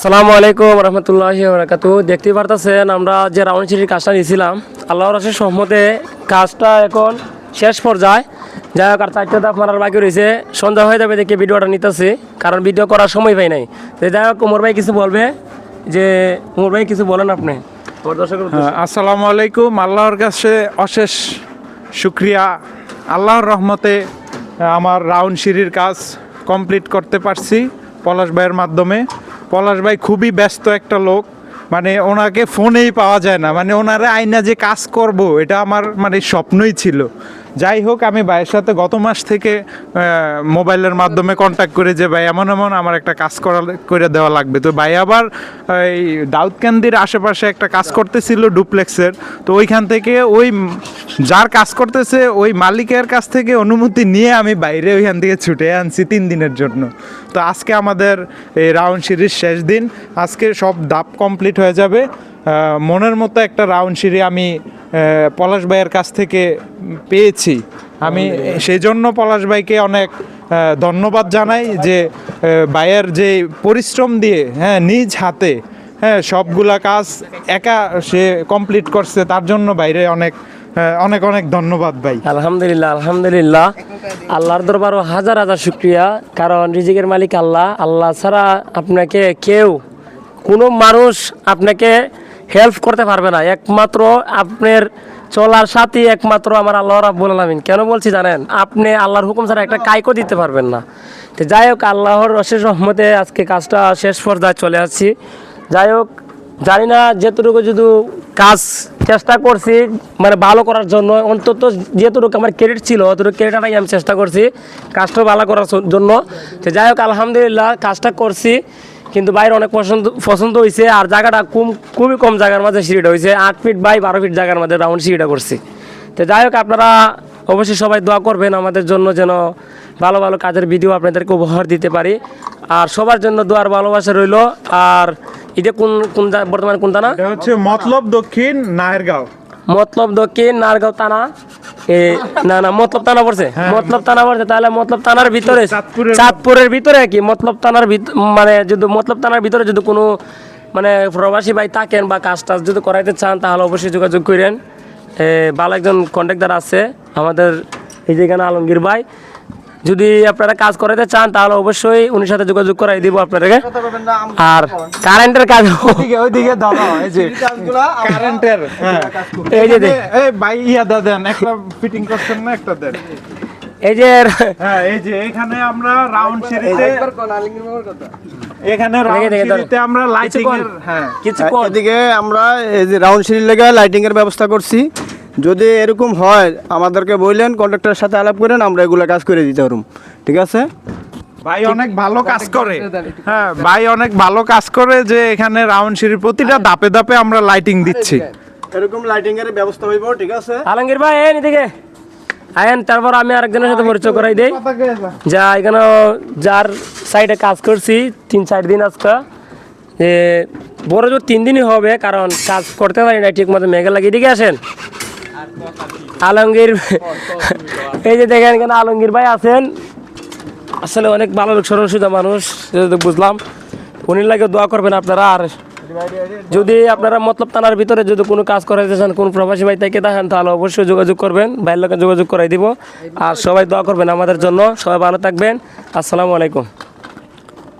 আসসালামু আলাইকুম রহমতুল্লাহ বরাকাতু দেখতে পারতেছেন আমরা যে রাউন্ড সিটির কাজটা নিয়েছিলাম আল্লাহর রাশের সহমতে কাজটা এখন শেষ পর্যায়ে। যাই হোক আর চারটে ধাপ মারার বাকি রয়েছে। সন্ধ্যা হয়ে যাবে দেখে ভিডিওটা নিতেছি কারণ ভিডিও করার সময় পাই নাই। তো যাই হোক উমর ভাই কিছু বলবে? যে উমর ভাই কিছু বলেন আপনি। হ্যাঁ, আসসালামু আলাইকুম আল্লাহর কাছে অশেষ শুক্রিয়া। আল্লাহর রহমতে আমার রাউন্ড সিঁড়ির কাজ কমপ্লিট করতে পারছি পলাশ ভাইয়ের মাধ্যমে। পলাশ ভাই খুবই ব্যস্ত একটা লোক। মানে ওনাকে ফোনেই পাওয়া যায় না। মানে ওনারা আইনা যে কাজ করব, এটা আমার মানে স্বপ্নই ছিল। যাই হোক, আমি ভাইয়ের সাথে গত মাস থেকে মোবাইলের মাধ্যমে কন্ট্যাক্ট করে যে, ভাই, এমন এমন আমার একটা কাজ করা করে দেওয়া লাগবে। তো ভাই আবার এই দাউদকান্দির আশেপাশে একটা কাজ করতেছিল ডুপ্লেক্সের। তো ওইখান থেকে ওই যার কাজ করতেছে, ওই মালিকের কাছ থেকে অনুমতি নিয়ে আমি বাইরে ওইখান থেকে ছুটে আনছি তিন দিনের জন্য। তো আজকে আমাদের এই রাউন্ড সিরিজ শেষ দিন। আজকে সব দাপ কমপ্লিট হয়ে যাবে। মনের মতো একটা রাউন্ড সিঁড়ি আমি পলাশ ভাইয়ের কাছ থেকে পেয়েছি। আমি সেই জন্য পলাশ ভাইকে অনেক ধন্যবাদ জানাই যে ভাইয়ের যে পরিশ্রম দিয়ে হ্যাঁ নিজ হাতে হ্যাঁ সবগুলা কাজ একা সে কমপ্লিট করছে তার জন্য বাইরে অনেক অনেক অনেক ধন্যবাদ ভাই। আলহামদুলিল্লাহ আলহামদুলিল্লাহ। আল্লাহর দরবারও হাজার হাজার শুক্রিয়া। কারণ রিজিকের মালিক আল্লাহ। আল্লাহ ছাড়া আপনাকে কেউ কোনো মানুষ আপনাকে হেল্প করতে পারবে না। একমাত্র আপনার চলার সাথে একমাত্র আমার আল্লাহ রাব্বুল আলামিন। কেন বলছি জানেন? আপনি আল্লাহর হুকুম ছাড়া একটা কাইকও দিতে পারবেন না। তো যাই হোক, আল্লাহর অশেষ রহমতে আজকে কাজটা শেষ পর্যায়ে চলে আসছি। যাই হোক, জানি না যেটুকু যদি কাজ চেষ্টা করছি মানে ভালো করার জন্য, অন্তত যেটুকু আমার ক্রেডিট ছিল, অতটুকু ক্রেডিটটাই আমি চেষ্টা করছি, কাজটা ভালো করার জন্য। তো যাই হোক, আলহামদুলিল্লাহ, কাজটা করছি। কিন্তু বাইরে অনেক পছন্দ পছন্দ হয়েছে আর জায়গাটা কম খুবই কম জায়গার মাঝে সিঁড়িটা হয়েছে আট ফিট বাই বারো ফিট জায়গার মধ্যে রাউন্ড সিঁড়িটা করছি। তো যাই হোক আপনারা অবশ্যই সবাই দোয়া করবেন আমাদের জন্য যেন ভালো ভালো কাজের ভিডিও আপনাদেরকে উপহার দিতে পারি। আর সবার জন্য দোয়ার ভালোবাসা রইল। আর এটা কোন কোন বর্তমানে কোন থানা? হচ্ছে মতলব দক্ষিণ নায়েরগাঁও মতলব দক্ষিণ নারগাঁও থানা। না না মতলব থানা পড়ছে। মতলব থানা পড়ছে তাহলে মতলব থানার ভিতরে চাঁদপুরের- চাঁদপুরের ভিতরে কি মতলব থানার মানে যদি মতলব থানার ভিতরে যদি কোনো মানে প্রবাসী ভাই থাকেন বা কাজ টাজ যদি করাইতে চান তাহলে অবশ্যই যোগাযোগ করেন। ভালো একজন কন্ট্যাক্টার আছে আমাদের এই যেখানে আলমগীর ভাই। যদি আপনারা কাজ করাইতে চান তাহলে অবশ্যই উনির সাথে যোগাযোগ করাই দিব আপনাদেরকে। আর কারেন্টের কাজ ওইদিকে ওইদিকে এই যে কারেন্টের হ্যাঁ। এই যে এই ভাই ইয়া দা দেন একটা ফিটিং করছেন না একটা দেন। এই যে হ্যাঁ এই যে এখানে আমরা রাউন্ড সিরিজে এখানে রাউন্ড দেখে ধরো। সিরিজে আমরা লাইটিং এর হ্যাঁ। কিছু এদিকে আমরা এই যে রাউন্ড সিঁড়ি লেগে লাইটিং এর ব্যবস্থা করছি। যদি এরকম হয় আমাদেরকে বললেন কন্ট্রাক্টরের সাথে আলাপ করেন আমরা এগুলো কাজ করে দিতে পারুম ঠিক আছে? ভাই অনেক ভালো কাজ করে। হ্যাঁ ভাই অনেক ভালো কাজ করে যে এখানে রাউন্ড সিঁড়ির প্রতিটা ধাপে ধাপে আমরা লাইটিং দিচ্ছি। এরকম লাইটিং এর ব্যবস্থা হইব ঠিক আছে? আলমগীর ভাই এন এদিকে। আয়েন তারপর আমি আরেকজনের সাথে পরিচয় করাই দেই। যা। এখানে যার সাইডে কাজ করছি তিন চার দিন আজকে। যে বড় জোর তিন দিনই হবে কারণ কাজ করতে পারি না ঠিক মতো মেঘে লাগিয়ে এদিকে আসেন। আলমগীর এই যে দেখেন এখানে আলমগীর ভাই আছেন। আসলে অনেক ভালো লোক সরল সুজা মানুষ বুঝলাম। উনি লাগে দোয়া করবেন আপনারা। আর যদি আপনারা মতলব থানার ভিতরে যদি কোনো কাজ করাইতে চান, কোন প্রবাসী ভাই থেকে দেখেন, তাহলে অবশ্যই যোগাযোগ করবেন। বাইরের লোকের যোগাযোগ করাই দিব। আর সবাই দোয়া করবেন আমাদের জন্য। সবাই ভালো থাকবেন। আসসালামু আলাইকুম।